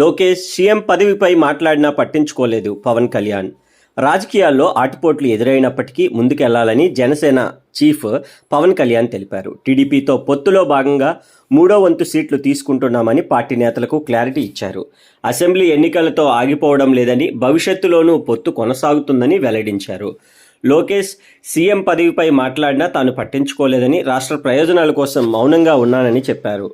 Lokesh CM పదవిపై మాట్లాడినా పట్టించుకోలేదు పవన్ కళ్యాణ్. రాజకీయాల్లో ఆటుపోట్లు ఎదురైనప్పటికీ ముందుకెళ్ళాలని జనసేన చీఫ్ పవన్ కళ్యాణ్ తెలిపారు. టీడీపీతో పొత్తులో భాగంగా మూడో వంతు సీట్లు తీసుకుంటున్నామని పార్టీ నేతలకు క్లారిటీ ఇచ్చారు. అసెంబ్లీ ఎన్నికలతో ఆగిపోవడం లేదని భవిష్యత్తులోనూ పొత్తు కొనసాగుతుందని వెల్లడించారు. లోకేష్ సీఎం పదవిపై మాట్లాడినా తాను పట్టించుకోలేదని రాష్ట్ర ప్రయోజనాల కోసం మౌనంగా ఉన్నానని చెప్పారు.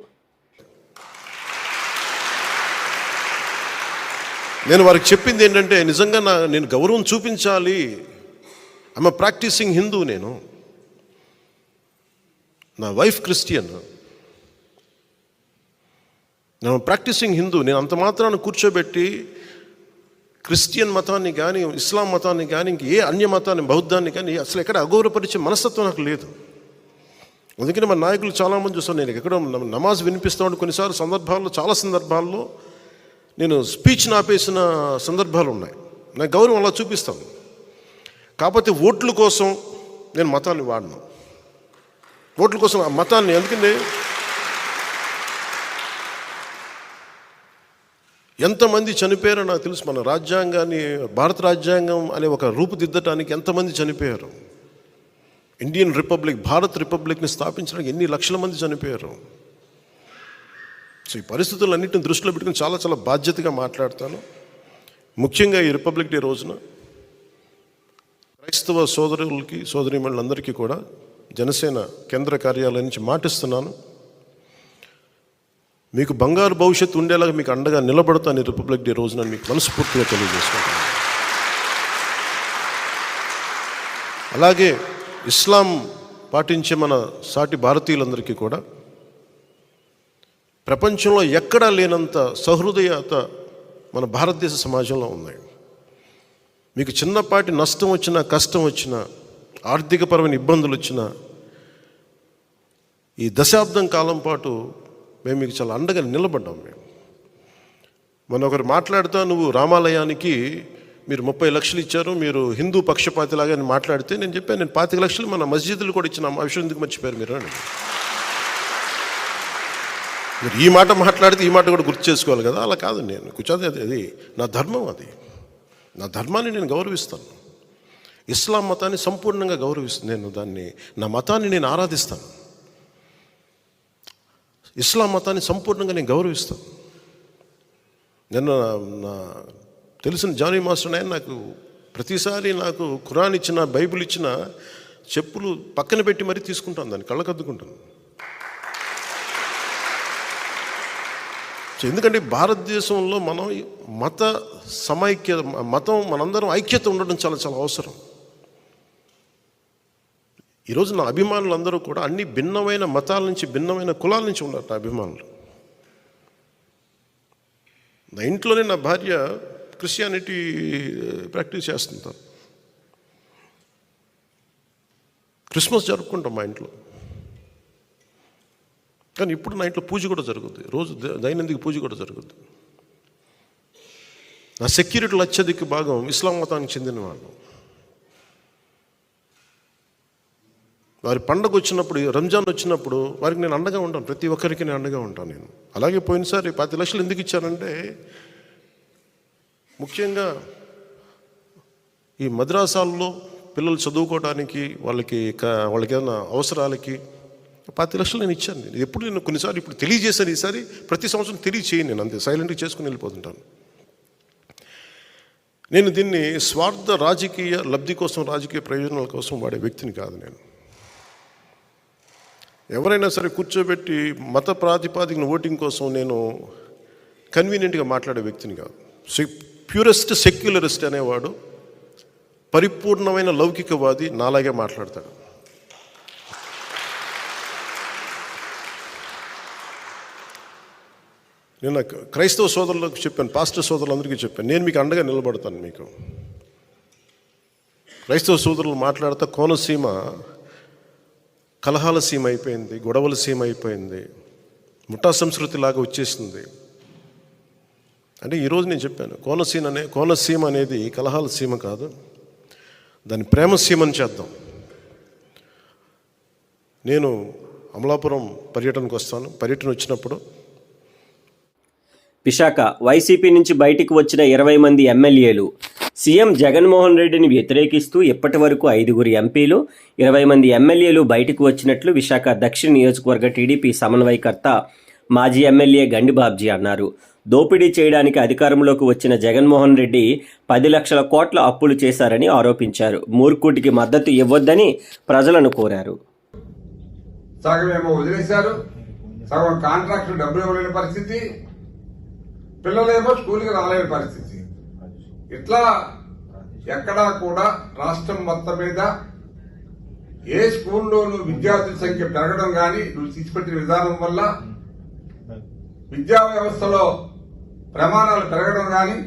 నేను వారికి చెప్పింది ఏంటంటే నిజంగా నా నేను గౌరవం చూపించాలి. ఐమ్ ప్రాక్టీసింగ్ హిందూ నేను. నా వైఫ్ క్రిస్టియన్ నేను ప్రాక్టీసింగ్ హిందూ నేను అంత మాత్రాన్ని కూర్చోబెట్టి క్రిస్టియన్ మతాన్ని కానీ ఇస్లాం మతాన్ని కానీ ఇంక ఏ అన్య మతాన్ని బౌద్ధాన్ని కానీ అసలు ఎక్కడ అగౌరవపరిచే మనస్తత్వం నాకు లేదు. అందుకని మా నాయకులు చాలామంది చూస్తాను నేను ఎక్కడో నమాజ్ వినిపిస్తామని కొన్నిసార్లు సందర్భాల్లో చాలా సందర్భాల్లో నేను స్పీచ్ ఆపేసిన సందర్భాలు ఉన్నాయి నా గౌరవం అలా చూపిస్తాను. కాకపోతే ఓట్ల కోసం నేను మతాన్ని వాడను. ఓట్ల కోసం ఆ మతాన్ని ఎందుకంటే ఎంతమంది చనిపోయారో నాకు తెలుసు. మన రాజ్యాంగాన్ని భారత రాజ్యాంగం అనే ఒక రూపుదిద్దటానికి ఎంతమంది చనిపోయారు? ఇండియన్ రిపబ్లిక్ భారత్ రిపబ్లిక్ని స్థాపించడానికి ఎన్ని లక్షల మంది చనిపోయారు? సో ఈ పరిస్థితులన్నింటిని దృష్టిలో పెట్టుకుని చాలా చాలా బాధ్యతగా మాట్లాడతాను. ముఖ్యంగా ఈ రిపబ్లిక్ డే రోజున క్రైస్తవ సోదరులకి సోదరిమణులందరికీ కూడా జనసేన కేంద్ర కార్యాలయం నుంచి మాటిస్తున్నాను. మీకు బంగారు భవిష్యత్తు ఉండేలాగా మీకు అండగా నిలబడతాను ఈ రిపబ్లిక్ డే రోజున మీకు మనస్ఫూర్తిగా తెలియజేసుకుంటాను అలాగే ఇస్లాం పాటించే మన సాటి భారతీయులందరికీ కూడా ప్రపంచంలో ఎక్కడా లేనంత సహృదయత మన భారతదేశ సమాజంలో ఉన్నాయి మీకు చిన్నపాటి నష్టం వచ్చినా కష్టం వచ్చినా ఆర్థికపరమైన ఇబ్బందులు వచ్చినా ఈ దశాబ్దం కాలం పాటు మేము మీకు చాలా అండగా నిలబడ్డాం మేము. మన ఒకరు మాట్లాడుతా నువ్వు రామాలయానికి మీరు ముప్పై లక్షలు ఇచ్చారు మీరు హిందూ పక్షపాతిలాగా అని మాట్లాడితే నేను చెప్పాను నేను పాతిక లక్షలు మన మస్జిద్లు కూడా ఇచ్చిన ఆ విషయం ఎందుకు మర్చిపోయారు మీరు అని మీరు ఈ మాట మాట్లాడితే ఈ మాట కూడా గుర్తు చేసుకోవాలి కదా? అలా కాదు నేను కూర్చోదే అది అది నా ధర్మం అది. నా ధర్మాన్ని నేను గౌరవిస్తాను. ఇస్లాం మతాన్ని సంపూర్ణంగా గౌరవిస్తాను. నేను దాన్ని నా మతాన్ని నేను ఆరాధిస్తాను. ఇస్లాం మతాన్ని సంపూర్ణంగా నేను గౌరవిస్తాను. నిన్న నా తెలిసిన జానీ మాస్టర్ ఆయన నాకు ప్రతిసారి నాకు ఖురాన్ ఇచ్చిన బైబిల్ ఇచ్చిన చెప్పులు పక్కన పెట్టి మరీ తీసుకుంటాను దాన్ని కళ్ళకద్దుకుంటాను. సో ఎందుకంటే భారతదేశంలో మనం మత సమైక్య మతం మనందరం ఐక్యత ఉండడం చాలా చాలా అవసరం. ఈరోజు నా అభిమానులు అందరూ కూడా అన్ని భిన్నమైన మతాల నుంచి భిన్నమైన కులాల నుంచి ఉన్నారు నా అభిమానులు. నా ఇంట్లోనే నా భార్య క్రిస్టియానిటీ ప్రాక్టీస్ చేస్తుంటారు. క్రిస్మస్ జరుపుకుంటాం మా ఇంట్లో. కానీ ఇప్పుడు నా ఇంట్లో పూజ కూడా జరుగుద్ది. రోజు ద- దైనందిక పూజ కూడా జరుగుద్ది. నా సెక్యూరిటీలు అత్యధిక భాగం ఇస్లాం మతానికి చెందిన వాళ్ళు. వారి పండగ వచ్చినప్పుడు రంజాన్ వచ్చినప్పుడు వారికి నేను అండగా ఉంటాను. ప్రతి ఒక్కరికి నేను అండగా ఉంటాను నేను. అలాగే పోయినసారి పది లక్షలు ఎందుకు ఇచ్చానంటే ముఖ్యంగా ఈ మద్రాసాల్లో పిల్లలు చదువుకోవడానికి వాళ్ళకి వాళ్ళకి ఏదైనా అవసరాలకి పాతి లక్షలు నేను ఇచ్చాను నేను. ఎప్పుడు నేను కొన్నిసార్లు ఇప్పుడు తెలియజేశాను ఈసారి ప్రతి సంవత్సరం తెలియచేయను నేను అంతే. సైలెంట్గా చేసుకుని వెళ్ళిపోతుంటాను. నేను దీన్ని స్వార్థ రాజకీయ లబ్ధి కోసం రాజకీయ ప్రయోజనాల కోసం వాడే వ్యక్తిని కాదు నేను. ఎవరైనా సరే కూర్చోబెట్టి మత ప్రాతిపాదికన ఓటింగ్ కోసం నేను కన్వీనియంట్గా మాట్లాడే వ్యక్తిని కాదు. ప్యూరెస్ట్ సెక్యులరిస్ట్ అనేవాడు పరిపూర్ణమైన లౌకికవాది నాలాగే మాట్లాడతాడు. నేను క్రైస్తవ సోదరులకు చెప్పాను పాస్టర్ సోదరులందరికీ చెప్పాను. నేను మీకు అండగా నిలబడతాను మీకు. క్రైస్తవ సోదరులు మాట్లాడితే కోనసీమ కలహాల సీమ అయిపోయింది గొడవల సీమ అయిపోయింది ముఠా సంస్కృతి లాగా వచ్చేసింది. అంటే ఈరోజు నేను చెప్పాను కోనసీమ అనే కోనసీమ అనేది కలహాల సీమ కాదు దాన్ని ప్రేమ సీమని చేద్దాం. నేను అమలాపురం పర్యటనకు వస్తాను పర్యటన వచ్చినప్పుడు విశాఖ వైసీపీ నుంచి బయటికి వచ్చిన ఇరవై మంది ఎమ్మెల్యేలు. సీఎం జగన్మోహన్ రెడ్డిని వ్యతిరేకిస్తూ ఇప్పటి వరకు ఐదుగురు ఎంపీలు ఇరవై మంది ఎమ్మెల్యేలు బయటకు వచ్చినట్లు విశాఖ దక్షిణ నియోజకవర్గ టీడీపీ సమన్వయకర్త మాజీ ఎమ్మెల్యే గండిబాబ్జీ అన్నారు. దోపిడీ చేయడానికి అధికారంలోకి వచ్చిన జగన్మోహన్ రెడ్డి పది లక్షల కోట్ల అప్పులు చేశారని ఆరోపించారు. మూర్ఖుడికి మద్దతు ఇవ్వొద్దని ప్రజలను కోరారు. సగం ఏమో వదిలేశారు. సగం కాంట్రాక్టర్ డబ్బులు ఇవ్వలేని పరిస్థితి. పిల్లలేమో స్కూల్కి రాలేని పరిస్థితి. ఇట్లా ఎక్కడా కూడా రాష్ట్రం మొత్తం మీద ఏ స్కూల్లోనూ విద్యార్థుల సంఖ్య పెరగడం కానీ నువ్వు తీసుకొచ్చిన విధానం వల్ల విద్యా వ్యవస్థలో ప్రమాణాలు పెరగడం కానీ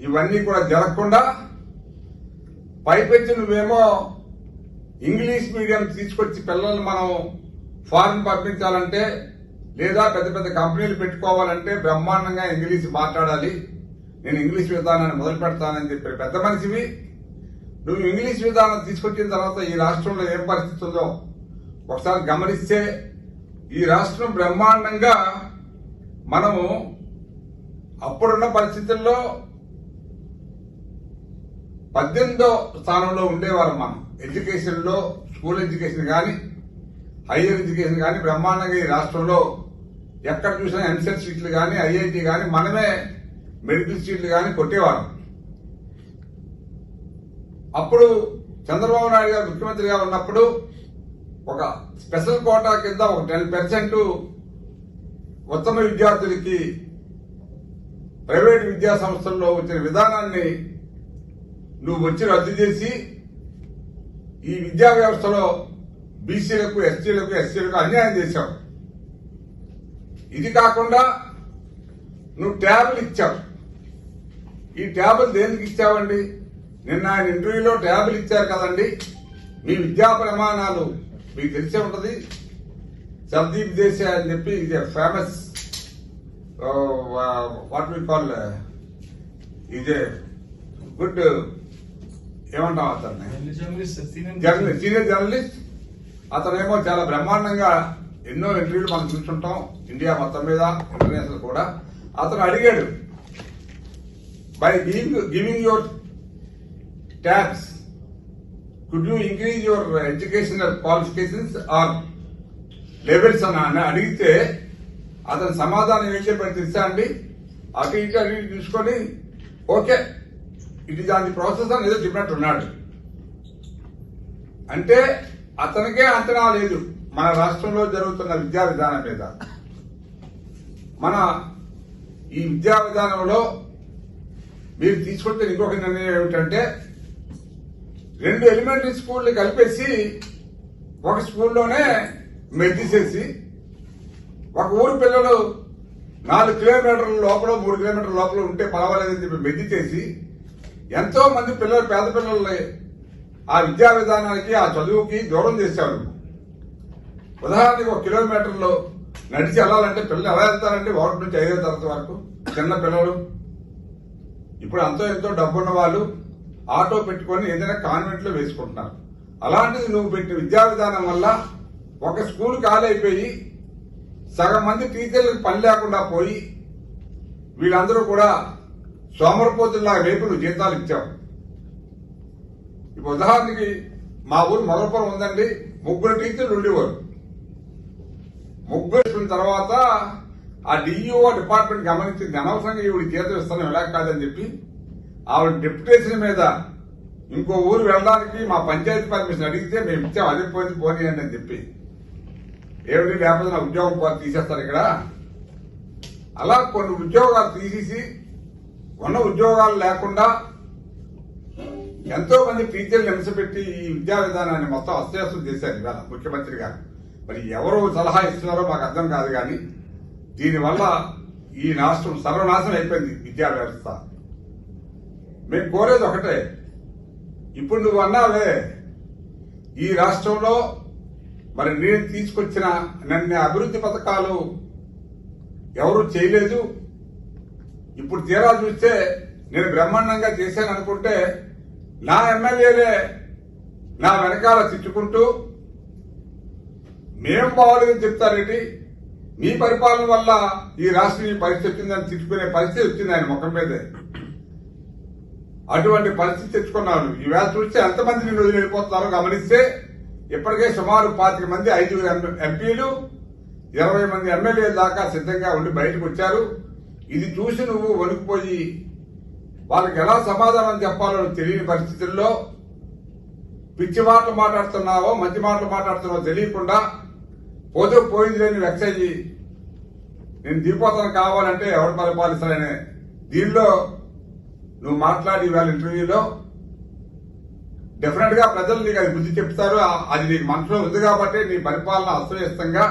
ఇవన్నీ కూడా జరగకుండా పైపెచ్చి నువ్వేమో ఇంగ్లీష్ మీడియం తీసుకొచ్చి పిల్లల్ని మనం ఫారెన్ పంపించాలంటే లేదా పెద్ద పెద్ద కంపెనీలు పెట్టుకోవాలంటే బ్రహ్మాండంగా ఇంగ్లీష్ మాట్లాడాలి. నేను ఇంగ్లీష్ విధానాన్ని మొదలు పెడతానని చెప్పి పెద్ద మనిషివి. నువ్వు ఇంగ్లీష్ విధానం తీసుకొచ్చిన తర్వాత ఈ రాష్ట్రంలో ఏం పరిస్థితి ఉందో ఒకసారి గమనిస్తే ఈ రాష్ట్రం బ్రహ్మాండంగా మనము అప్పుడున్న పరిస్థితుల్లో పద్దెనిమిదో స్థానంలో ఉండేవారు మనం. ఎడ్యుకేషన్లో స్కూల్ ఎడ్యుకేషన్ కానీ హైయర్ ఎడ్యుకేషన్ కానీ బ్రహ్మాండంగా ఈ రాష్ట్రంలో ఎక్కడ చూసినా ఎంసెట్ సీట్లు కానీ ఐఐటి కానీ మనమే మెడికల్ సీట్లు కానీ కొట్టేవారు అప్పుడు చంద్రబాబు నాయుడు గారు ముఖ్యమంత్రిగా ఉన్నప్పుడు ఒక స్పెషల్ కోటా కింద ఒక టెన్ పర్సెంట్ ఉత్తమ విద్యార్థులకి ప్రైవేట్ విద్యా సంస్థల్లో వచ్చిన విధానాన్ని నువ్వు వచ్చి రద్దు చేసి ఈ విద్యా వ్యవస్థలో బీసీలకు ఎస్టీలకు ఎస్సీలకు అన్యాయం చేశావు. ఇది కాకుండా నువ్వు ట్యాబ్లు ఇచ్చావు. ఈ ట్యాబులు దేనికి ఇచ్చావండి? నిన్న ఆయన ఇంటర్వ్యూలో ట్యాబులు ఇచ్చారు కదండి. మీ విద్యా ప్రమాణాలు మీకు తెలిసే ఉంటది. సర్దీప్ దేశాయ్ అని చెప్పి ఇది ఫేమస్ వాట్ వి కాల్ ఇది గుడ్ ఏమంటాం అతన్ని? Journalist senior journalist. అతనేమో చాలా బ్రహ్మాండంగా ఎన్నో ఇంటర్వ్యూలు మనం చూస్తుంటాం. ఇండియా మొత్తం మీద ఇంటర్నేషనల్ కూడా. అతను అడిగాడు by giving giving your tax could you increase your educational qualifications or levels అని అడిగితే అతను సమాధానం ఏం చెప్పాడు తెలుసా అండి? అటు ఇటు అటు చూసుకొని ఓకే ఇట్ దాని ఆన్ ది ప్రాసెస్ అని ఏదో చెప్పినట్టు ఉన్నాడు. అంటే అతనికే అంచనా లేదు. మన రాష్ట్రంలో జరుగుతున్న విద్యా విధానం మీద. మన ఈ విద్యా విధానంలో మీరు తీసుకుంటే ఇంకొక నిర్ణయం ఏమిటంటే రెండు ఎలిమెంటరీ స్కూల్ని కలిపేసి ఒక స్కూల్లోనే మెద్దిసేసి ఒక ఊరు పిల్లలు నాలుగు కిలోమీటర్ల లోపల మూడు కిలోమీటర్ల లోపల ఉంటే పర్వాలేదని చెప్పి మెద్ది చేసి ఎంతో మంది పిల్లలు పేద పిల్లల్ని ఆ విద్యా విధానానికి ఆ చదువుకి దూరం చేశారు. ఉదాహరణకి ఒక కిలోమీటర్లో నడిచి వెళ్ళాలంటే పిల్లలు ఎలా వెళ్తారంటే ఒకటి నుంచి ఐదో తరగతి వరకు. చిన్న పిల్లలు. ఇప్పుడు అంతో ఎంతో డబ్బున్న వాళ్ళు ఆటో పెట్టుకొని ఏదైనా కాన్వెంట్లో వేసుకుంటున్నారు. అలాంటిది నువ్వు పెట్టిన విద్యా విధానం వల్ల ఒక స్కూల్ ఖాళీ సగం మంది టీచర్లకు పని లేకుండా పోయి వీళ్ళందరూ కూడా సోమరపోతుల్లా రేపు నువ్వు జీతాలు ఇచ్చావు. ఇప్పుడు ఉదాహరణకి మా ఊరు మొదలపురం ఉందండి. ముగ్గురు టీచర్లు ఉండేవారు. ముగ్గురు తర్వాత ఆ డిఈఓ డిపార్ట్మెంట్ గమనించింది అనవసరంగా ఈవిడ జీతం ఇస్తాను ఎలా కాదని చెప్పి ఆవిడ డిప్యుటేషన్ మీద ఇంకో ఊరు వెళ్ళడానికి మా పంచాయతీ పర్మిషన్ అడిగితే మేము ఇచ్చాం అదే పోయింది పోనీయండి అని చెప్పి. ఏమిటి లేకపోతే నా ఉద్యోగం పోతే తీసేస్తారు ఇక్కడ. అలా కొన్ని ఉద్యోగాలు తీసేసి ఉన్న ఉద్యోగాలు లేకుండా ఎంతో మంది టీచర్లు హింసపెట్టి ఈ విద్యా విధానాన్ని మొత్తం అస్తవ్యస్తం చేశారు ఇవాళ ముఖ్యమంత్రి గారు. మరి ఎవరు సలహా ఇస్తున్నారో మాకు అర్థం కాదు కానీ దీనివల్ల ఈ రాష్ట్రం సర్వనాశనం అయిపోయింది విద్యా వ్యవస్థ. మేము కోరేది ఒకటే ఇప్పుడు నువ్వు అన్నావే ఈ రాష్ట్రంలో మరి నేను తీసుకొచ్చిన నన్ను అభివృద్ధి పథకాలు ఎవరు చేయలేదు. ఇప్పుడు తీరా చూస్తే నేను బ్రహ్మాండంగా చేశాను అనుకుంటే నా ఎమ్మెల్యేలే నా వెనకాల తిట్టుకుంటూ మేం బాగోలేదని చెప్తారేంటి మీ పరిపాలన వల్ల ఈ రాష్ట్రం ఈ పరిస్థితి వచ్చిందని తిట్టుకునే పరిస్థితి వచ్చింది ఆయన ముఖం మీదే. అటువంటి పరిస్థితి తెచ్చుకున్నారు ఈవేళ చూస్తే ఎంతమంది నిన్ను వదిలి వెళ్ళిపోతున్నారో గమనిస్తే ఇప్పటికే సుమారు పాతిక మంది ఐదుగురు ఎంపీలు ఇరవై మంది ఎమ్మెల్యేల దాకా సిద్ధంగా ఉండి బయటకు వచ్చారు. ఇది చూసి నువ్వు వణికిపోయి వాళ్ళకి ఎలా సమాధానం చెప్పాలో తెలియని పరిస్థితుల్లో పిచ్చి మాటలు మాట్లాడుతున్నావో మంచి మాటలు మాట్లాడుతున్నావో తెలియకుండా పోతే పోయింది లేని వెక్సయ్యి నేను దిగిపోతాను కావాలంటే ఎవరు పరిపాలిస్తారనే దీనిలో నువ్వు మాట్లాడి వాళ్ళ ఇంటర్వ్యూలో డెఫినెట్గా ప్రజలు నీకు అది బుద్ధి చెప్తారు. అది నీకు మనసులో ఉంది కాబట్టి నీ పరిపాలన అస్తవ్యస్తంగా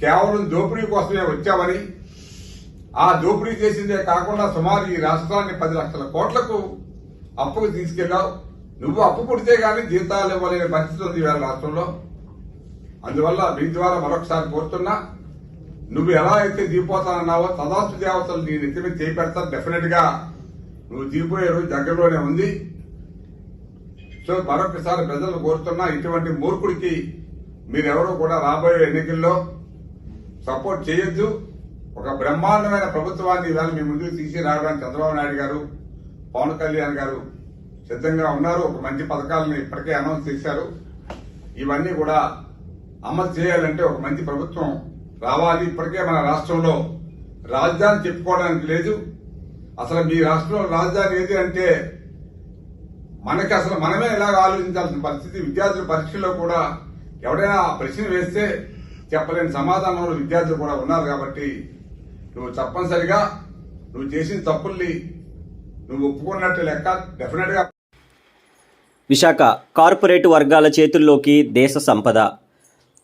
కేవలం దోపిడీ కోసమే వచ్చావని. ఆ దోపిడీ చేసిందే కాకుండా సుమారు ఈ రాష్ట్రాన్ని పది లక్షల కోట్లకు అప్పుకు తీసుకెళ్ళావు నువ్వు అప్పు పుడితే గానీ జీతాలు ఇవ్వలేని పరిస్థితి ఉంది ఇవాళ రాష్ట్రంలో. అందువల్ల మీ ద్వారా మరొకసారి కోరుతున్నా నువ్వు ఎలా అయితే దిగిపోతానన్నావో తదాస్తు దేవతలు నీ నెత్తి మీద చేపెడతా డెఫినెట్గా నువ్వు దిగిపోయే రోజు దగ్గరలోనే ఉంది. సో మరొకసారి ప్రజలు కోరుతున్నా ఇటువంటి మూర్ఖుడికి మీరెవరూ కూడా రాబోయే ఎన్నికల్లో సపోర్ట్ చేయొద్దు. ఒక బ్రహ్మాండమైన ప్రభుత్వాన్ని ఇవాళ మీ ముందుకు తీసి రావడానికి చంద్రబాబు నాయుడు గారు పవన్ కళ్యాణ్ గారు సిద్ధంగా ఉన్నారు. ఒక మంచి పథకాలను ఇప్పటికే అనౌన్స్ చేశారు. ఇవన్నీ కూడా అమలు చేయాలంటే ఒక మంచి ప్రభుత్వం రావాలి. ఇప్పటికే మన రాష్ట్రంలో రాజధాని చెప్పుకోవడానికి లేదు. అసలు మీ రాష్ట్రంలో రాజధాని ఏది అంటే మనకి అసలు మనమే ఎలా ఆలోచించాల్సిన పరిస్థితి. విద్యార్థుల పరీక్షల్లో కూడా ఎవడైనా ప్రశ్న వేస్తే చెప్పలేని సమాధానంలో విద్యార్థులు కూడా ఉన్నారు కాబట్టి నువ్వు తప్పనిసరిగా నువ్వు చేసిన తప్పుల్ని నువ్వు ఒప్పుకున్నట్టు లెక్క డెఫినెట్గా విశాఖ కార్పొరేట్ వర్గాల చేతుల్లోకి దేశ సంపద.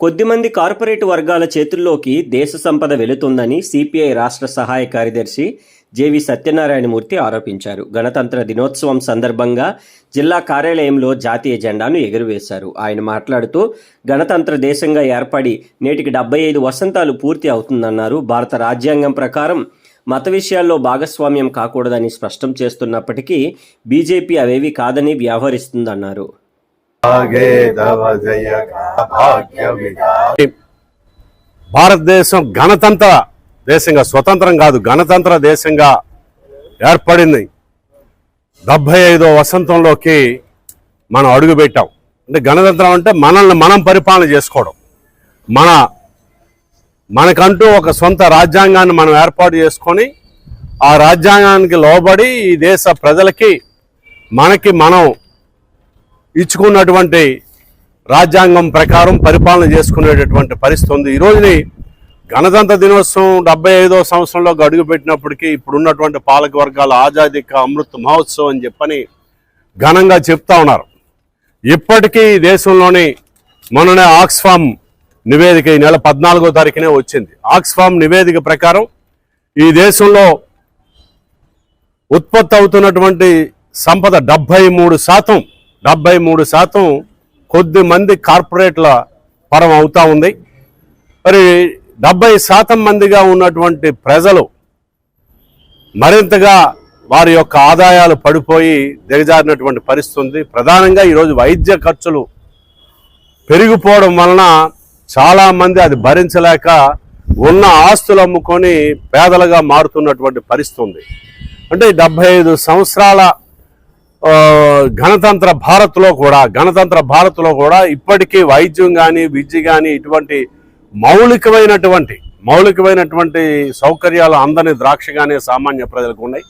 కొద్దిమంది కార్పొరేట్ వర్గాల చేతుల్లోకి దేశ సంపద వెళుతుందని సిపిఐ రాష్ట్ర సహాయ కార్యదర్శి జేవి సత్యనారాయణమూర్తి ఆరోపించారు. గణతంత్ర దినోత్సవం సందర్భంగా జిల్లా కార్యాలయంలో జాతీయ జెండాను ఎగురవేశారు. ఆయన మాట్లాడుతూ గణతంత్ర దేశంగా ఏర్పడి నేటికి డెబ్బై ఐదు వసంతాలు పూర్తి అవుతుందన్నారు. భారత రాజ్యాంగం ప్రకారం మత విషయాల్లో భాగస్వామ్యం కాకూడదని స్పష్టం చేస్తున్నప్పటికీ బీజేపీ అవేవి కాదని వ్యవహరిస్తుందన్నారు. భారతదేశం గణతంత్ర దేశంగా స్వతంత్రం కాదు గణతంత్ర దేశంగా ఏర్పడింది. డెబ్బై ఐదో వసంతంలోకి మనం అడుగుపెట్టాం. అంటే గణతంత్రం అంటే మనల్ని మనం పరిపాలన చేసుకోవడం. మన మనకంటూ ఒక సొంత రాజ్యాంగాన్ని మనం ఏర్పాటు చేసుకొని ఆ రాజ్యాంగానికి లోబడి ఈ దేశ ప్రజలకి మనకి మనం ఇచ్చుకున్నటువంటి రాజ్యాంగం ప్రకారం పరిపాలన చేసుకునేటటువంటి పరిస్థితి ఉంది. ఈరోజుని గణతంత్ర దినోత్సవం డెబ్బై ఐదో సంవత్సరంలో అడుగుపెట్టినప్పటికీ ఇప్పుడున్నటువంటి పాలక వర్గాల ఆజాదీ కా అమృత్ మహోత్సవం అని చెప్పని ఘనంగా చెప్తా ఉన్నారు. ఇప్పటికీ ఈ దేశంలోని మననే ఆక్స్ఫామ్ నివేదిక ఈ నెల పద్నాలుగో తారీఖునే వచ్చింది. ఆక్స్ఫామ్ నివేదిక ప్రకారం ఈ దేశంలో ఉత్పత్తి అవుతున్నటువంటి సంపద డెబ్బై మూడు శాతం డెబ్బై మూడు శాతం కొద్ది మంది కార్పొరేట్ల పరం అవుతా ఉంది. మరి డెబ్బై శాతం మందిగా ఉన్నటువంటి ప్రజలు మరింతగా వారి యొక్క ఆదాయాలు పడిపోయి దిగజారినటువంటి పరిస్థితి ఉంది. ప్రధానంగా ఈరోజు వైద్య ఖర్చులు పెరిగిపోవడం వలన చాలామంది అది భరించలేక ఉన్న ఆస్తులు అమ్ముకొని పేదలుగా మారుతున్నటువంటి పరిస్థితి ఉంది. అంటే డెబ్బై ఐదు సంవత్సరాల గణతంత్ర భారత్లో కూడా గణతంత్ర భారత్లో కూడా ఇప్పటికీ వైద్యం కానీ విద్య కానీ ఇటువంటి మౌలికమైనటువంటి మౌలికమైనటువంటి సౌకర్యాలు అందని ద్రాక్షగానే సామాన్య ప్రజలకు ఉన్నాయి.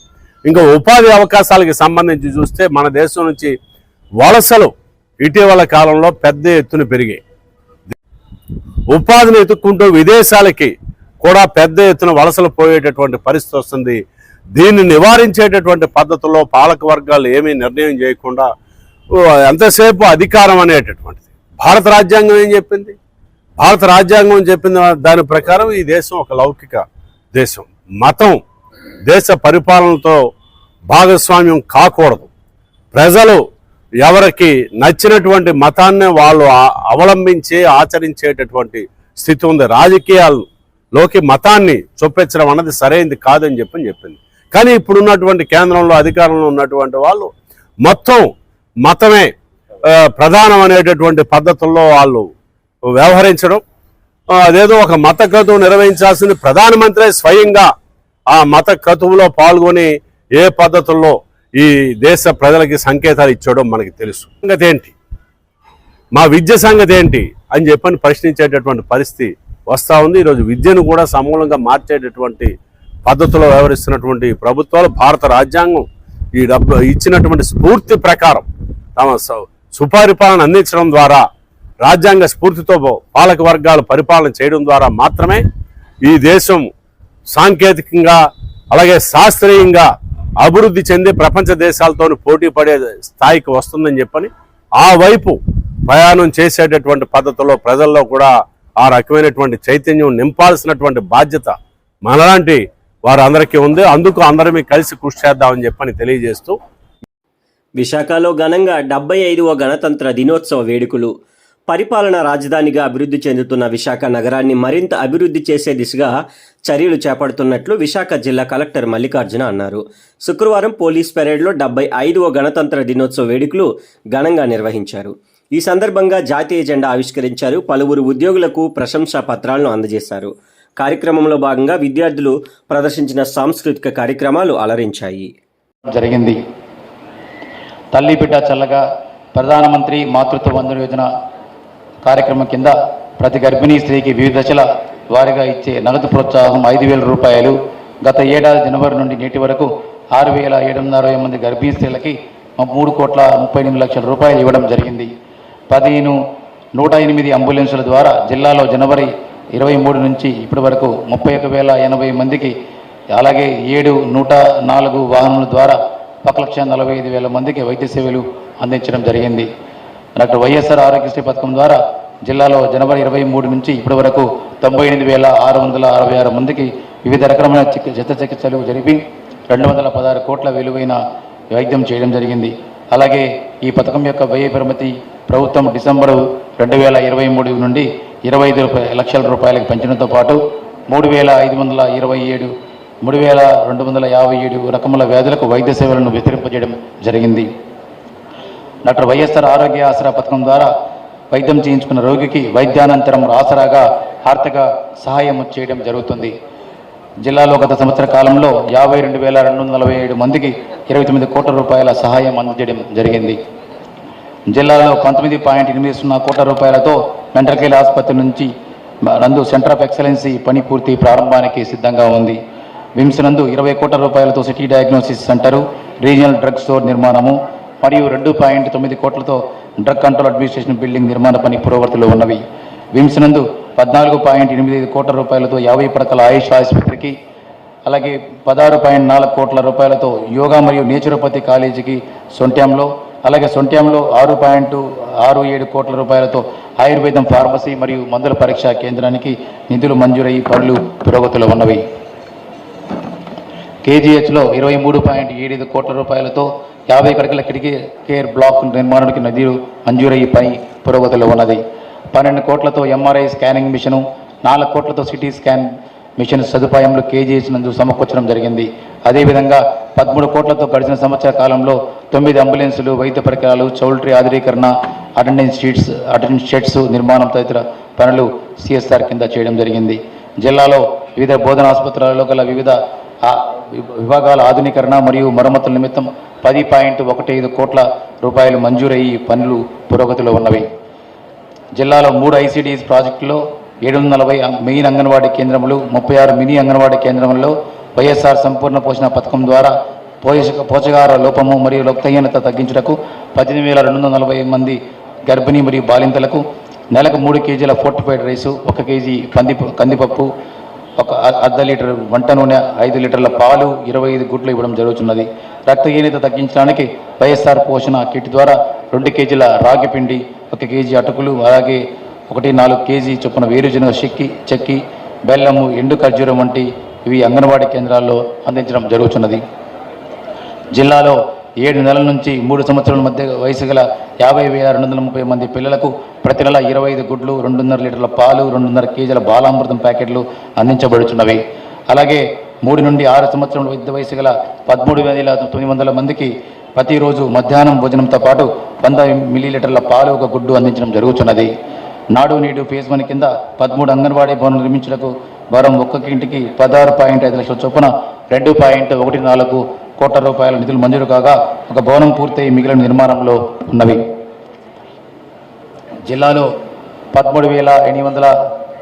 ఇంకా ఉపాధి అవకాశాలకి సంబంధించి చూస్తే మన దేశం నుంచి వలసలు ఇటీవల కాలంలో పెద్ద ఎత్తున పెరిగాయి. ఉపాధిని ఎత్తుక్కుంటూ విదేశాలకి కూడా పెద్ద ఎత్తున వలసలు పోయేటటువంటి పరిస్థితి వస్తుంది. దీన్ని నివారించేటటువంటి పద్ధతుల్లో పాలక వర్గాలు ఏమీ నిర్ణయం చేయకుండా ఎంతసేపు అధికారం అనేటటువంటిది. భారత రాజ్యాంగం ఏం చెప్పింది? భారత రాజ్యాంగం చెప్పింది దాని ప్రకారం ఈ దేశం ఒక లౌకిక దేశం. మతం దేశ పరిపాలనతో భాగస్వామ్యం కాకూడదు. ప్రజలు ఎవరికి నచ్చినటువంటి మతాన్ని వాళ్ళు అవలంబించి ఆచరించేటటువంటి స్థితి ఉంది. రాజకీయాల్లోకి మతాన్ని చొప్పించడం అన్నది సరైనది కాదని చెప్పని చెప్పింది. కానీ ఇప్పుడున్నటువంటి కేంద్రంలో అధికారంలో ఉన్నటువంటి వాళ్ళు మొత్తం మతమే ప్రధానం అనేటటువంటి పద్ధతుల్లో వాళ్ళు వ్యవహరించడం అదేదో ఒక మత క్రతువు నిర్వహించాల్సింది ప్రధానమంత్రి స్వయంగా ఆ మత క్రతువులో పాల్గొని ఏ పద్ధతుల్లో ఈ దేశ ప్రజలకి సంకేతాలు ఇచ్చడం మనకి తెలుసు. సంగతి ఏంటి? మా విద్య సంగతి ఏంటి అని చెప్పని ప్రశ్నించేటటువంటి పరిస్థితి వస్తూ ఉంది. ఈరోజు విద్యను కూడా సమూలంగా మార్చేటటువంటి పద్ధతిలో వ్యవహరిస్తున్నటువంటి ప్రభుత్వాలు భారత రాజ్యాంగం ఈ డబ్బు ఇచ్చినటువంటి స్ఫూర్తి ప్రకారం తమ సుపరిపాలన అందించడం ద్వారా రాజ్యాంగ స్ఫూర్తితో పాలక వర్గాలు పరిపాలన చేయడం ద్వారా మాత్రమే ఈ దేశం సాంకేతికంగా అలాగే శాస్త్రీయంగా అభివృద్ధి చెంది ప్రపంచ దేశాలతో పోటీ పడే స్థాయికి వస్తుందని చెప్పని ఆ వైపు ప్రయాణం చేసేటటువంటి పద్ధతిలో ప్రజల్లో కూడా ఆ రకమైనటువంటి చైతన్యం నింపాల్సినటువంటి బాధ్యత మనలాంటి వారందరికీ ఉంది. అందుకు అందరమే కలిసి కృషి చేద్దామని చెప్పని తెలియజేస్తూ విశాఖలో ఘనంగా డెబ్బై ఐదవ గణతంత్ర దినోత్సవ వేడుకలు. పరిపాలన రాజధానిగా అభివృద్ధి చెందుతున్న విశాఖ నగరాన్ని మరింత అభివృద్ధి చేసే దిశగా చర్యలు చేపడుతున్నట్లు విశాఖ జిల్లా కలెక్టర్ మల్లికార్జున అన్నారు. శుక్రవారం పోలీస్ పెరేడ్లో డెబ్బై ఐదవ గణతంత్ర దినోత్సవ వేడుకలు ఘనంగా నిర్వహించారు. ఈ సందర్భంగా జాతీయ జెండా ఆవిష్కరించారు. పలువురు ఉద్యోగులకు ప్రశంసా పత్రాలను అందజేశారు. కార్యక్రమంలో భాగంగా విద్యార్థులు ప్రదర్శించిన సాంస్కృతిక కార్యక్రమాలు అలరించాయి. జరిగింది. తల్లి బిడ్డ చల్లగా ప్రధానమంత్రి మాతృత్వ వందన యోజన కార్యక్రమం కింద ప్రతి గర్భిణీ స్త్రీకి వివిధ దశల వారిగా ఇచ్చే నగదు ప్రోత్సాహం ఐదు వేల రూపాయలు. గత ఏడాది జనవరి నుండి నేటి వరకు ఆరు వేల ఏడు వందల అరవై మంది గర్భిణీ స్త్రీలకి మూడు కోట్ల ముప్పై ఎనిమిది లక్షల రూపాయలు ఇవ్వడం జరిగింది. పదిహేను నూట ఎనిమిది అంబులెన్సుల ద్వారా జిల్లాలో జనవరి ఇరవై మూడు నుంచి ఇప్పటి వరకు ముప్పై ఒక వేల ఎనభై మందికి అలాగే ఏడు నూట నాలుగు వాహనాల ద్వారా ఒక లక్ష నలభై ఐదు వేల మందికి వైద్య సేవలు అందించడం జరిగింది. డాక్టర్ వైఎస్ఆర్ ఆరోగ్యశ్రీ పథకం ద్వారా జిల్లాలో జనవరి ఇరవై మూడు నుంచి ఇప్పటి వరకు తొంభై ఎనిమిది వేల ఆరు వందల అరవై ఆరు మందికి వివిధ రకమైన చికిత్స చిత్త చికిత్సలు జరిపి రెండు వందల పదహారు కోట్ల విలువైన వైద్యం చేయడం జరిగింది. అలాగే ఈ పథకం యొక్క వ్యయ పరిమితి ప్రభుత్వం డిసెంబరు రెండు వేల ఇరవై మూడు నుండి ఇరవై ఐదు లక్షల రూపాయలకు పెంచడంతో పాటు మూడు వేల ఐదు వందల ఇరవై ఏడు మూడు వేల రెండు వందల యాభై ఏడు రకముల వ్యాధులకు వైద్య సేవలను విస్తరింపజేయడం జరిగింది. డాక్టర్ వైఎస్ఆర్ ఆరోగ్య ఆసరా పథకం ద్వారా వైద్యం చేయించుకున్న రోగికి వైద్యానంతరం ఆసరాగా ఆర్థిక సహాయం చేయడం జరుగుతుంది. జిల్లాలో గత సంవత్సర కాలంలో యాభై రెండు వేల రెండు వందల నలభై ఏడు మందికి ఇరవై తొమ్మిది కోట్ల రూపాయల సహాయం అందజేయడం జరిగింది. జిల్లాలో పంతొమ్మిది పాయింట్ ఎనిమిది సున్నా కోట్ల రూపాయలతో మెంటల్ కేర్ ఆసుపత్రి నుంచి నందు సెంటర్ ఆఫ్ ఎక్సలెన్సీ పని పూర్తి ప్రారంభానికి సిద్ధంగా ఉంది. విమ్స్ నందు ఇరవై కోట్ల రూపాయలతో CT diagnosis centre regional drug store నిర్మాణము మరియు రెండు పాయింట్ తొమ్మిది కోట్లతో డ్రగ్ కంట్రోల్ అడ్మినిస్ట్రేషన్ బిల్డింగ్ నిర్మాణ పని పురోగతిలో ఉన్నవి. విమ్స్ నందు పద్నాలుగు పాయింట్ ఎనిమిది ఐదు కోట్ల రూపాయలతో యాభై పడకల ఆయుష్ ఆసుపత్రికి అలాగే పదహారు పాయింట్ నాలుగు కోట్ల రూపాయలతో యోగా మరియు నేచురోపతి కాలేజీకి సొంట్యాంలో అలాగే సొంట్యాంలో ఆరు పాయింట్ ఆరు ఏడు కోట్ల రూపాయలతో ఆయుర్వేదం ఫార్మసీ మరియు మందుల పరీక్షా కేంద్రానికి నిధులు మంజూరయ్యి పనులు పురోగతిలో ఉన్నవి. కేజీహెచ్లో ఇరవై మూడు పాయింట్ ఏడు కోట్ల రూపాయలతో యాభై కడకల కిటికీ కేర్ బ్లాక్ నిర్మాణానికి నిధులు మంజూరయ్యి పని పురోగతిలో ఉన్నది. పన్నెండు కోట్లతో ఎంఆర్ఐ స్కానింగ్ మిషను నాలుగు కోట్లతో సిటీ స్కాన్ మిషన్ సదుపాయంలో కేజీహెచ్ నందు సమకూర్చడం జరిగింది. అదేవిధంగా పదమూడు కోట్లతో గడిచిన సంవత్సర కాలంలో తొమ్మిది అంబులెన్సులు వైద్య పరికరాలు చౌల్ట్రీ ఆధునీకరణ అటెండెన్స్ షీట్స్ అటెండెన్స్ షెడ్స్ నిర్మాణం తదితర పనులు సిఎస్ఆర్ కింద చేయడం జరిగింది. జిల్లాలో వివిధ బోధన ఆసుపత్రులలో గల వివిధ విభాగాల ఆధునీకరణ మరియు మరమ్మతుల నిమిత్తం పది పాయింట్ ఒకటి ఐదు కోట్ల రూపాయలు మంజూరయ్యి పనులు పురోగతిలో ఉన్నవి. జిల్లాలో మూడు ఐసీడీఎస్ ప్రాజెక్టులో ఏడు వందల నలభై మెయిన్ అంగన్వాడీ కేంద్రములు ముప్పై ఆరు మినీ అంగన్వాడీ కేంద్రంలో వైఎస్ఆర్ సంపూర్ణ పోషణ పథకం ద్వారా పోషక పోషకాహార లోపము మరియు లోక్తహీనత తగ్గించుటకు పద్దెనిమిది వేల రెండు వందల నలభై మంది గర్భిణీ మరియు బాలింతలకు నెలకు మూడు కేజీల ఫోర్టిఫైడ్ రైసు ఒక కేజీ కంది కందిపప్పు ఒక అర్ధ లీటర్ వంట నూనె ఐదు లీటర్ల పాలు ఇరవై ఐదు గుడ్లు ఇవ్వడం జరుగుతున్నది రక్తహీనత తగ్గించడానికి వైఎస్ఆర్ పోషణ కిట్ ద్వారా రెండు కేజీల రాగి పిండి ఒక కేజీ అటుకులు అలాగే ఒకటి నాలుగు కేజీ చొప్పున వేరుజనగ చెక్కి చెక్కి బెల్లము ఎండు ఖర్జూరం వంటి ఇవి అంగన్వాడీ కేంద్రాల్లో అందించడం జరుగుతున్నది జిల్లాలో ఏడు నెలల నుంచి మూడు సంవత్సరాల మధ్య వయసు గల యాభై వేల రెండు వందల ముప్పై మంది పిల్లలకు ప్రతి నెల ఇరవై ఐదు గుడ్లు రెండున్నర లీటర్ల పాలు రెండున్నర కేజీల బాలామృతం ప్యాకెట్లు అందించబడుచున్నవి. అలాగే మూడు నుండి ఆరు సంవత్సరాల విద్య వయసు గల పదమూడు వేల తొమ్మిది వందల మందికి ప్రతిరోజు మధ్యాహ్నం భోజనంతో పాటు వంద మిల్లీలీటర్ల పాలు ఒక గుడ్డు అందించడం జరుగుతున్నది నాడు నేడు ఫేజ్ వన్ కింద పదమూడు అంగన్వాడీ భవనం నిర్మించడానికి వారం ఒక్కొక్క ఇంటికి పదహారు పాయింట్ ఐదు లక్షల చొప్పున రెండు పాయింట్ ఒకటి నాలుగు కోట్ల రూపాయల నిధులు మంజూరు కాగా ఒక భవనం పూర్తయి మిగిలిన నిర్మాణంలో ఉన్నవి. జిల్లాలో పదమూడు వేల ఎనిమిది వందల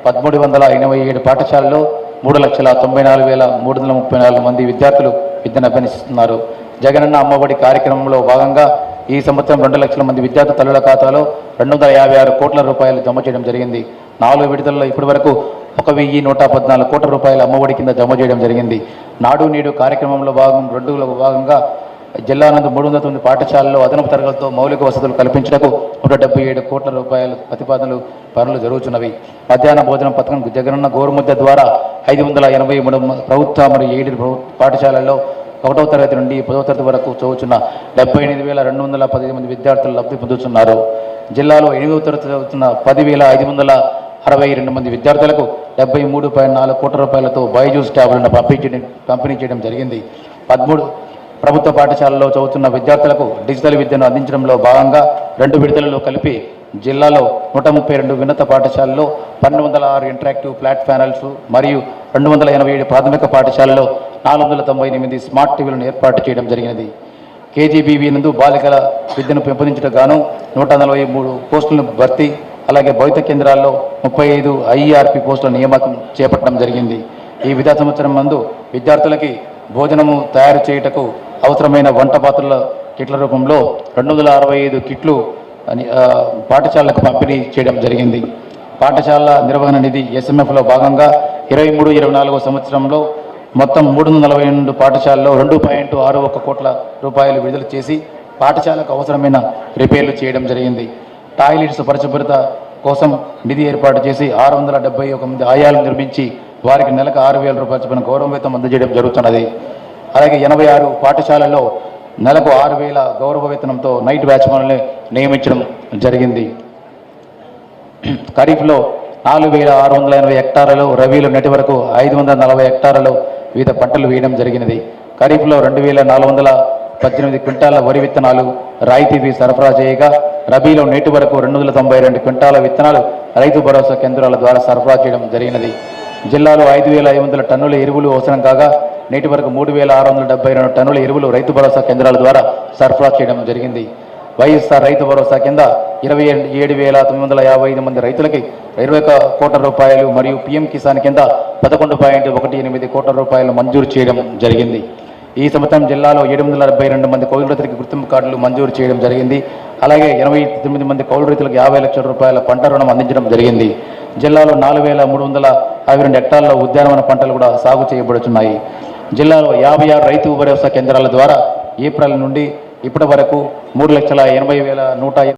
పదమూడు వందల ఎనభై ఏడు పాఠశాలలో మూడు లక్షల తొంభై నాలుగు వేల మూడు వందల ముప్పై నాలుగు మంది విద్యార్థులు విద్యను అభ్యసిస్తున్నారు. జగనన్న అమ్మఒడి కార్యక్రమంలో భాగంగా ఈ సంవత్సరం రెండు లక్షల మంది విద్యార్థి తల్లుల ఖాతాలో రెండు వందల యాభై ఆరు కోట్ల రూపాయలు జమ చేయడం జరిగింది. నాలుగు విడుదలలో ఇప్పటి వరకు ఒక వెయ్యి నూట పద్నాలుగు కోట్ల రూపాయల అమ్మఒడి కింద జమ చేయడం జరిగింది. నాడు నేడు కార్యక్రమంలో భాగం రెండులో భాగంగా జిల్లా నందు మూడు వందల తొమ్మిది పాఠశాలలో అదనపు తరగతులతో మౌలిక వసతులు కల్పించడకు నూట డెబ్బై ఏడు కోట్ల రూపాయల ప్రతిపాదనలు పనులు జరుగుతున్నవి మధ్యాహ్న భోజనం పథకం జగనన్న గోరుముద్ద ద్వారా ఐదు వందల ఎనభై మూడు ప్రభుత్వ మరియు ఏడు పాఠశాలల్లో ఒకటవ తరగతి నుండి పదవ తరగతి వరకు చదువుతున్న డెబ్బై ఎనిమిది వేల రెండు వందల పదిహేను మంది విద్యార్థులు లబ్ధి పొందుతున్నారు. జిల్లాలో ఎనిమిదవ తరగతి చదువుతున్న పదివేల ఐదు వందల అరవై రెండు మంది విద్యార్థులకు డెబ్బై మూడు పాయింట్ నాలుగు కోట్ల రూపాయలతో బైజూస్ ట్యాబ్లను పంపించడం పంపిణీ చేయడం జరిగింది. పదమూడు ప్రభుత్వ పాఠశాలలో చదువుతున్న విద్యార్థులకు డిజిటల్ విద్యను అందించడంలో భాగంగా రెండు విడుదలలో కలిపి జిల్లాలో నూట ముప్పై రెండు ఉన్నత పాఠశాలలో పన్నెండు వందల ఆరు ఇంటరాక్టివ్ ప్లాట్ ప్యానల్స్ మరియు రెండు వందల ఎనభై ఏడు ప్రాథమిక పాఠశాలలో నాలుగు వందల తొంభై ఎనిమిది స్మార్ట్ టీవీలను ఏర్పాటు చేయడం జరిగినది. కేజీబీవీ నందు బాలికల విద్యను పెంపొందించడం గాను నూట నలభై మూడు పోస్టులను భర్తీ అలాగే భౌతిక కేంద్రాల్లో ముప్పై ఐదు ఐఈఆర్పి పోస్టుల నియామకం చేపట్టడం జరిగింది. ఈ విద్యా సంవత్సరం మందు విద్యార్థులకి భోజనము తయారు చేయుటకు అవసరమైన వంట పాత్రల కిట్ల రూపంలో రెండు వందల అరవై ఐదు కిట్లు అని, పాఠశాలకు పంపిణీ చేయడం జరిగింది. పాఠశాల నిర్వహణ నిధి ఎస్ఎంఎఫ్లో భాగంగా ఇరవై మూడు ఇరవై నాలుగో సంవత్సరంలో మొత్తం మూడు వందల నలభై రెండు పాఠశాలలో రెండు పాయింట్ ఆరు ఒక కోట్ల రూపాయలు విడుదల చేసి పాఠశాలకు అవసరమైన రిపేర్లు చేయడం జరిగింది. టాయిలెట్స్ పరిశుభ్రత కోసం నిధి ఏర్పాటు చేసి ఆరు వందల డెబ్బై ఒక మంది ఆయాలు నిర్మించి వారికి నెలకు ఆరు వేల రూపాయల చొప్పున గౌరవ వేతం అందజేయడం జరుగుతున్నది. అలాగే ఎనభై ఆరు పాఠశాలల్లో నెలకు ఆరు వేల గౌరవ వేతనంతో నైట్ బ్యాచ్మెన్లని నియమించడం జరిగింది. ఖరీఫ్లో నాలుగు వేల ఆరు వందల ఎనభై హెక్టార్లలో రబీలో నెటి వరకు ఐదు వందల నలభై హెక్టార్లలో వివిధ పంటలు వేయడం జరిగినది. ఖరీఫ్లో రెండు వేల నాలుగు వందల పద్దెనిమిది క్వింటాల వరి విత్తనాలు రాయితీ సరఫరా చేయగా రబీలో నేటి వరకు రెండు వందల తొంభై రెండు క్వింటాల విత్తనాలు రైతు భరోసా కేంద్రాల ద్వారా సరఫరా చేయడం జరిగినది. జిల్లాలో ఐదు వేల ఐదు వందల టన్నుల ఎరువులు అవసరం కాగా నేటి వరకు మూడు వేల ఆరు వందల డెబ్బై రెండు టన్నుల ఎరువులు రైతు భరోసా కేంద్రాల ద్వారా సరఫరా చేయడం జరిగింది. వైఎస్ఆర్ రైతు భరోసా కింద ఇరవై ఏడు వేల తొమ్మిది వందల యాభై ఐదు మంది రైతులకి ఇరవై ఒక కోట్ల రూపాయలు మరియు పిఎం కిసాన్ కింద పదకొండు పాయింట్ ఒకటి ఎనిమిది కోట్ల రూపాయలు మంజూరు చేయడం జరిగింది. ఈ సంవత్సరం జిల్లాలో ఏడు వందల డెబ్బై రెండు మంది కౌలు రైతులకు గుర్తింపు కార్డులు మంజూరు చేయడం జరిగింది. అలాగే ఇరవై తొమ్మిది మంది కౌలు రైతులకు యాభై లక్షల రూపాయల పంట రుణం అందించడం జరిగింది. జిల్లాలో నాలుగు వేల మూడు వందల యాభై రెండు హెక్టార్ల ఉద్యానవన పంటలు కూడా సాగు చేయబడుతున్నాయి. జిల్లాలో యాభై ఆరు రైతు భరోసా కేంద్రాల ద్వారా ఏప్రిల్ నుండి ఇప్పటి వరకు మూడు లక్షల ఎనభై వేల నూట